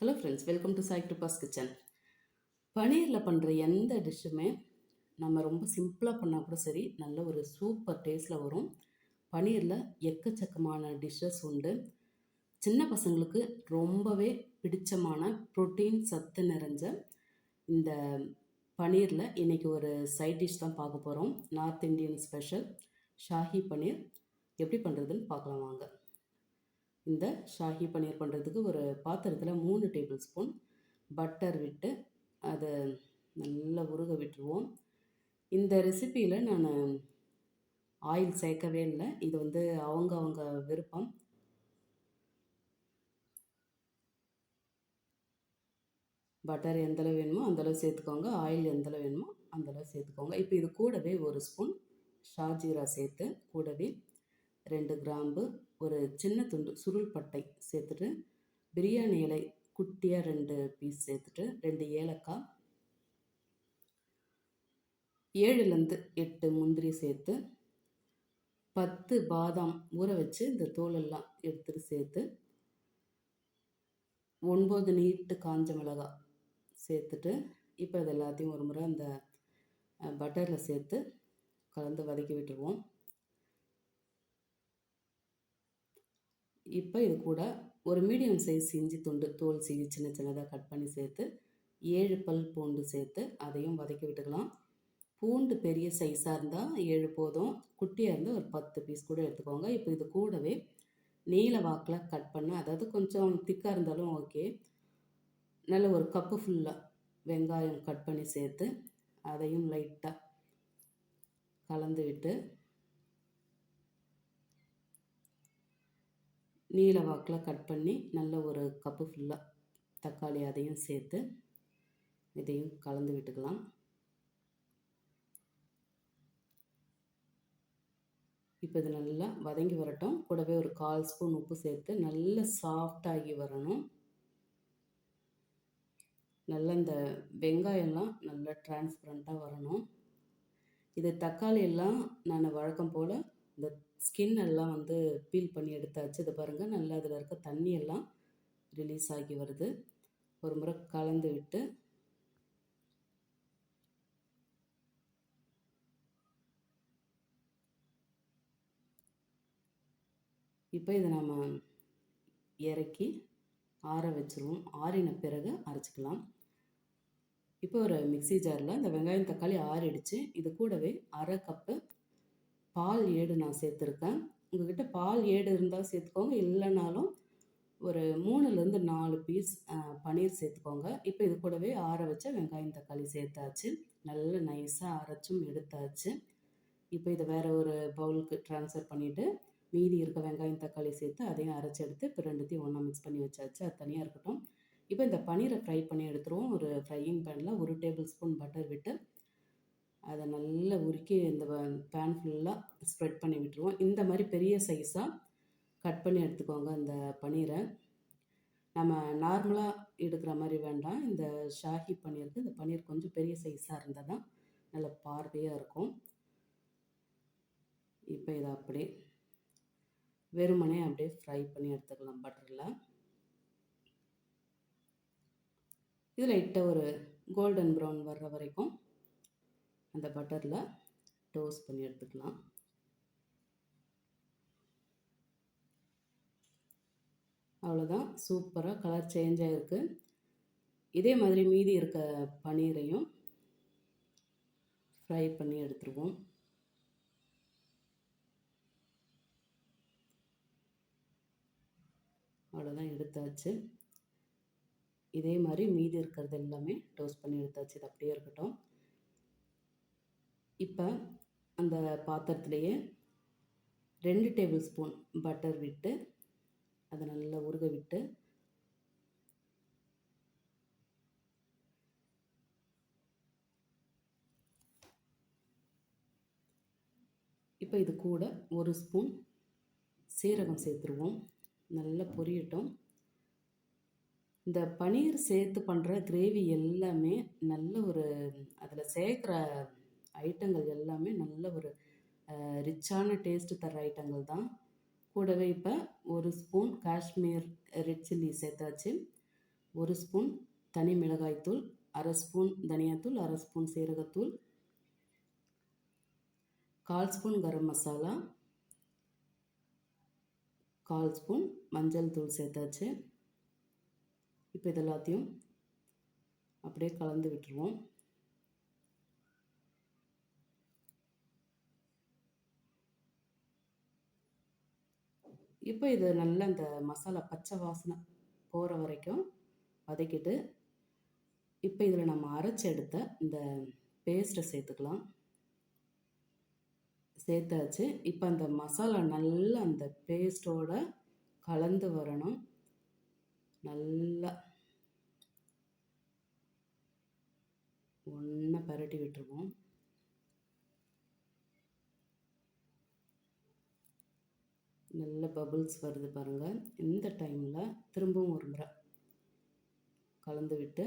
Hello friends welcome to Sai Kripa's kitchen பன்னீரில் பண்ணுற எந்த டிஷ்ஷுமே நம்ம ரொம்ப சிம்பிளாக பண்ணால் கூட சரி நல்ல ஒரு சூப்பர் டேஸ்ட்டில் வரும். பன்னீரில் எக்கச்சக்கமான டிஷ்ஷஸ் உண்டு. சின்ன பசங்களுக்கு ரொம்பவே பிடிச்சமான ப்ரோட்டீன் சத்து நிறைஞ்ச இந்த பன்னீரில் இன்றைக்கி ஒரு சைட் டிஷ் தான் பார்க்க போகிறோம் north Indian special shahi paneer. எப்படி பண்ணுறதுன்னு பார்க்கலாம் வாங்க. இந்த ஷாஹி பன்னீர் பண்ணுறதுக்கு ஒரு பாத்திரத்தில் மூணு டேபிள் ஸ்பூன் பட்டர் விட்டு அதை நல்லா உருக விட்டுருவோம். இந்த ரெசிப்பியில் நான் ஆயில் சேர்க்கவே இல்லை. இது வந்து அவங்க அவங்க விருப்பம். பட்டர் எந்தளவு வேணுமோ அந்தளவு சேர்த்துக்கோங்க. ஆயில் எந்தளவு வேணுமோ அந்தளவு சேர்த்துக்கோங்க. இப்போ இது கூடவே ஒரு ஸ்பூன் ஷாஜீரா சேர்த்து கூடவே ரெண்டு கிராம்பு ஒரு சின்ன துண்டு சுருள் பட்டை சேர்த்துட்டு பிரியாணி இலை குட்டியாக ரெண்டு பீஸ் சேர்த்துட்டு ரெண்டு ஏலக்காய் ஏழுலேருந்து எட்டு முந்திரி சேர்த்து பத்து பாதாம் ஊற வச்சு இந்த தோலெல்லாம் எடுத்துகிட்டு சேர்த்து ஒன்பது நீட்டு காஞ்ச மிளகாய் சேர்த்துட்டு இப்போ இது எல்லாத்தையும் ஒரு முறை அந்த பட்டரில் சேர்த்து கலந்து வதக்கி விட்டுருவோம். இப்போ இது கூட ஒரு மீடியம் சைஸ் இஞ்சி துண்டு தோல் சீவி சின்ன சின்னதாக கட் பண்ணி சேர்த்து ஏழு பல் பூண்டு சேர்த்து அதையும் வதக்கி விட்டுக்கலாம். பூண்டு பெரிய சைஸாக இருந்தால் ஏழு போதும். குட்டியாக இருந்தால் ஒரு பத்து பீஸ் கூட எடுத்துக்கோங்க. இப்போ இது கூடவே நீல வாக்கில் கட் பண்ண அதாவது கொஞ்சம் திக்காக இருந்தாலும் ஓகே நல்ல ஒரு கப்பு ஃபுல்லாக வெங்காயம் கட் பண்ணி சேர்த்து அதையும் லைட்டாக கலந்து விட்டு நீல வாக்கில் கட் பண்ணி நல்ல ஒரு கப்பு ஃபுல்லாக தக்காளி அதையும் சேர்த்து இதையும் கலந்து விட்டுக்கலாம். இப்போ இது நல்லா வதங்கி வரட்டும். கூடவே ஒரு கால் ஸ்பூன் உப்பு சேர்த்து நல்ல சாஃப்டாகி வரணும். நல்ல இந்த வெங்காயம்லாம் நல்லா டிரான்ஸ்பரண்ட்டாக வரணும். இது தக்காளி எல்லாம் நான் வழக்கம் போல் இந்த ஸ்கின் எல்லாம் வந்து பீல் பண்ணி எடுத்தாச்சு இதை பாருங்கள் நல்லா அதில் இருக்க தண்ணி எல்லாம் ரிலீஸ் ஆகி வருது. ஒரு முறை கலந்து விட்டு இப்போ இதை நம்ம இறக்கி ஆற வச்சுருவோம். ஆறின பிறகு அரைச்சிக்கலாம். இப்போ ஒரு மிக்சி ஜாரில் இந்த வெங்காயம் தக்காளி ஆறிடுச்சு. இது கூடவே அரை கப்பு பால் ஏடு நான் சேர்த்துருக்கேன். உங்கள்கிட்ட பால் ஏடு இருந்தால் சேர்த்துக்கோங்க. இல்லைனாலும் ஒரு மூணுலேருந்து நாலு பீஸ் பன்னீர் சேர்த்துக்கோங்க. இப்போ இது கூடவே ஆற வச்ச வெங்காயம் தக்காளி சேர்த்தாச்சு. நல்ல நைஸாக அரைச்சும் எடுத்தாச்சு. இப்போ இதை வேறு ஒரு பவுலுக்கு ட்ரான்ஸ்ஃபர் பண்ணிவிட்டு மீதி இருக்க வெங்காயம் தக்காளி சேர்த்து அதையும் அரைச்சி எடுத்து இப்போ ரெண்டுத்தையும் ஒன்றா மிக்ஸ் பண்ணி வச்சாச்சு. அது தனியாக இருக்கட்டும். இப்போ இந்த பன்னீரை ஃப்ரை பண்ணி எடுத்துருவோம். ஒரு ஃப்ரையிங் பேனில் ஒரு டேபிள் ஸ்பூன் பட்டர் விட்டு அதை நல்லா உருக்கி இந்த பேன் ஃபுல்லாக ஸ்ப்ரெட் பண்ணி விட்டுருவோம். இந்த மாதிரி பெரிய சைஸாக கட் பண்ணி எடுத்துக்கோங்க அந்த பன்னீரை நம்ம நார்மலாக எடுக்கிற மாதிரி வேண்டாம். இந்த ஷாஹி பன்னீருக்கு இந்த பன்னீர் கொஞ்சம் பெரிய சைஸாக இருந்தால் தான் நல்ல பார்வையாக இருக்கும். இப்போ இதை அப்படியே வெறுமனே அப்படியே ஃப்ரை பண்ணி எடுத்துக்கலாம் பட்டரில் இது லைட்டாக ஒரு கோல்டன் ப்ரௌன் வர்ற வரைக்கும் அந்த பட்டரில் டோஸ்ட் பண்ணி எடுத்துக்கலாம். அவ்வளோதான் சூப்பராக கலர் சேஞ்ச் ஆகிருக்கு இதே மாதிரி மீதி இருக்க பன்னீரையும் ஃப்ரை பண்ணி எடுத்துருவோம். அவ்வளோதான் எடுத்தாச்சு. இதே மாதிரி மீதி இருக்கிறது எல்லாமே டோஸ்ட் பண்ணி எடுத்தாச்சு. இது அப்படியே இருக்கட்டும். இப்போ அந்த பாத்திரத்துலேயே ரெண்டு டேபிள் ஸ்பூன் பட்டர் விட்டு அதை நல்லா உருக விட்டு இப்போ இது கூட ஒரு ஸ்பூன் சீரகம் சேர்த்துருவோம். நல்லா பொரியட்டும். இந்த பன்னீர் சேர்த்து பண்ணுற கிரேவி எல்லாமே நல்ல ஒரு அதில் சேர்க்குற ஐட்டங்கள் எல்லாமே நல்ல ஒரு ரிச்சான டேஸ்ட்டு தர ஐட்டங்கள் தான். கூடவே இப்போ ஒரு ஸ்பூன் காஷ்மீர் ரெட் சில்லி சேர்த்தாச்சு. ஒரு ஸ்பூன் தனி மிளகாய்த்தூள் அரை ஸ்பூன் தனியாத்தூள் அரை ஸ்பூன் சீரகத்தூள் கால் ஸ்பூன் கரம் மசாலா கால் ஸ்பூன் மஞ்சள் தூள் சேர்த்தாச்சு. இப்போ இது எல்லாத்தையும் அப்படியே கலந்து விட்டுருவோம். இப்போ இது நல்லா இந்த மசாலா பச்சை வாசனை போகிற வரைக்கும் வதக்கிட்டு இப்போ இதில் நம்ம அரைச்சி எடுத்த இந்த பேஸ்ட்டை சேர்த்துக்கலாம். சேர்த்தாச்சு. இப்போ அந்த மசாலா நல்லா அந்த பேஸ்ட்டோட கலந்து வரணும். நல்லா ஒன்றா பரட்டி விட்டுருவோம். நல்ல பபுள்ஸ் வருது பாருங்கள் இந்த டைமில் திரும்பவும் ஒரு முறை கலந்து விட்டு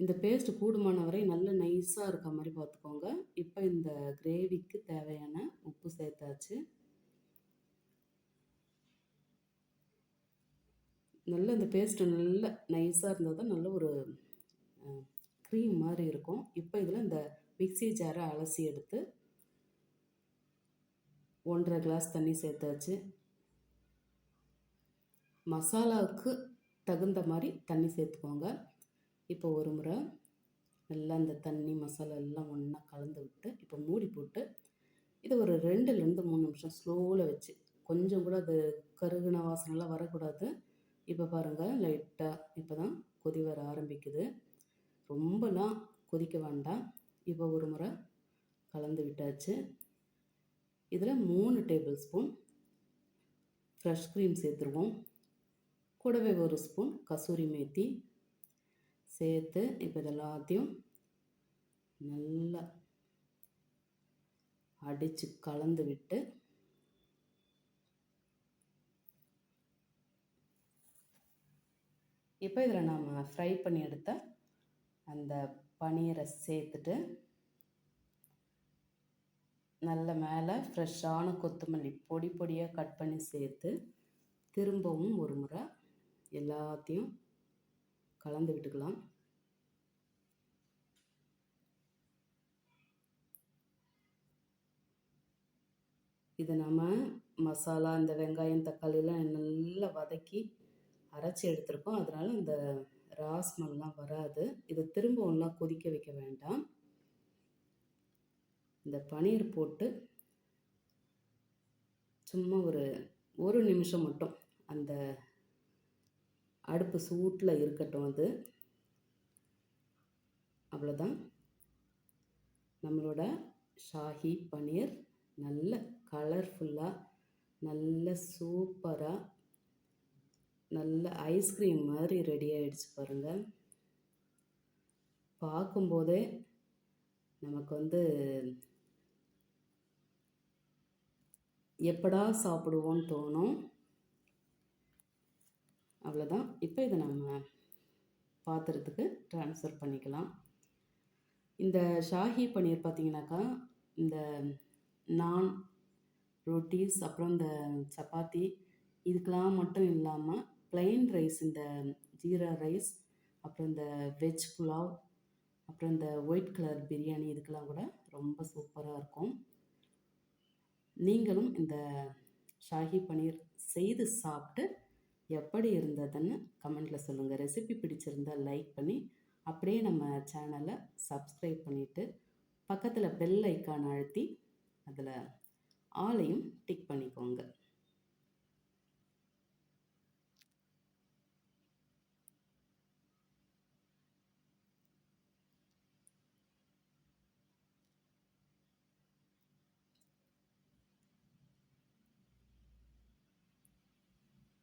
இந்த பேஸ்ட் கூடுமான வரை நல்ல நைஸாக இருக்க மாதிரி பார்த்துக்கோங்க. இப்போ இந்த கிரேவிக்கு தேவையான உப்பு சேர்த்தாச்சு. நல்ல இந்த பேஸ்ட்டு நல்ல நைஸாக இருந்தால் தான் நல்ல ஒரு க்ரீம் மாதிரி இருக்கும். இப்போ இதில் இந்த மிக்சி ஜாரை அலசி எடுத்து ஒன்றரை கிளாஸ் தண்ணி சேர்த்தாச்சு. மசாலாவுக்கு தகுந்த மாதிரி தண்ணி சேர்த்துக்கோங்க. இப்போ ஒரு முறை நல்லா இந்த தண்ணி மசாலா எல்லாம் ஒன்றா கலந்து விட்டு இப்போ மூடி போட்டு இது ஒரு ரெண்டுலேருந்து மூணு நிமிஷம் ஸ்லோவில் வச்சு கொஞ்சம் கூட அது கருகுன வாசனைலாம் வரக்கூடாது. இப்போ பாருங்கள் லைட்டாக இப்போ தான் கொதி வர ஆரம்பிக்குது. ரொம்பலாம் கொதிக்க வேண்டாம். இப்போ ஒரு முறை கலந்து விட்டாச்சு. இதில் மூணு டேபிள் ஸ்பூன் ஃப்ரெஷ் க்ரீம் சேர்த்துருவோம். கூடவே ஒரு ஸ்பூன் கசூரி மேத்தி சேர்த்து இப்போ இதெல்லாத்தையும் நல்லா அடித்து கலந்து விட்டு இப்போ இதில் நாம் ஃப்ரை பண்ணி எடுத்த அந்த பனீரை சேர்த்துட்டு நல்ல மேலே ஃப்ரெஷ்ஷான கொத்தமல்லி பொடி பொடியாக கட் பண்ணி சேர்த்து திரும்பவும் ஒரு முறை எல்லாத்தையும் கலந்து விட்டுக்கலாம். இதை நம்ம மசாலா இந்த வெங்காயம் தக்காளிலாம் நல்லா வதக்கி அரைச்சி எடுத்திருக்கோம். அதனால் இந்த ராஸ்மெல்லாம் வராது. இதை திரும்ப ஒன்றா கொதிக்க வைக்க வேண்டாம். இந்த பனீர் போட்டு சும்மா ஒரு ஒரு நிமிஷம் மட்டும் அந்த அடுப்பு சூட்டில் இருக்கட்டும் அது. அவ்வளோதான் நம்மளோட ஷாஹி பன்னீர் நல்ல கலர்ஃபுல்லாக நல்ல சூப்பராக நல்ல ஐஸ்கிரீம் மாதிரி ரெடி ஆகிடுச்சு பாருங்கள் பார்க்கும்போதே நமக்கு வந்து எப்படா சாப்பிடுவோன்னு தோணும். அவ்வளோதான் இப்போ இதை நம்ம பாத்திரத்துக்கு ட்ரான்ஸ்ஃபர் பண்ணிக்கலாம். இந்த ஷாஹி பன்னீர் பார்த்திங்கனாக்கா இந்த நான் ரொட்டீஸ் அப்புறம் இந்த சப்பாத்தி இதுக்கெலாம் மட்டும் இல்லாமல் ப்ளைன் ரைஸ் இந்த ஜீரா ரைஸ் அப்புறம் இந்த வெஜ் புலாவ் அப்புறம் இந்த ஒயிட் கலர் பிரியாணி இதுக்கெல்லாம் கூட ரொம்ப சூப்பராக இருக்கும். நீங்களும் இந்த ஷாஹி பன்னீர் செய்து சாப்பிட்டு எப்படி இருந்ததுன்னு கமெண்ட்டில் சொல்லுங்கள் ரெசிபி பிடிச்சிருந்தால் லைக் பண்ணி அப்படியே நம்ம சேனலை சப்ஸ்கிரைப் பண்ணிவிட்டு பக்கத்தில் பெல் ஐக்கான் அழுத்தி அதில் ஆளையும் டிக் பண்ணிக்கோங்க.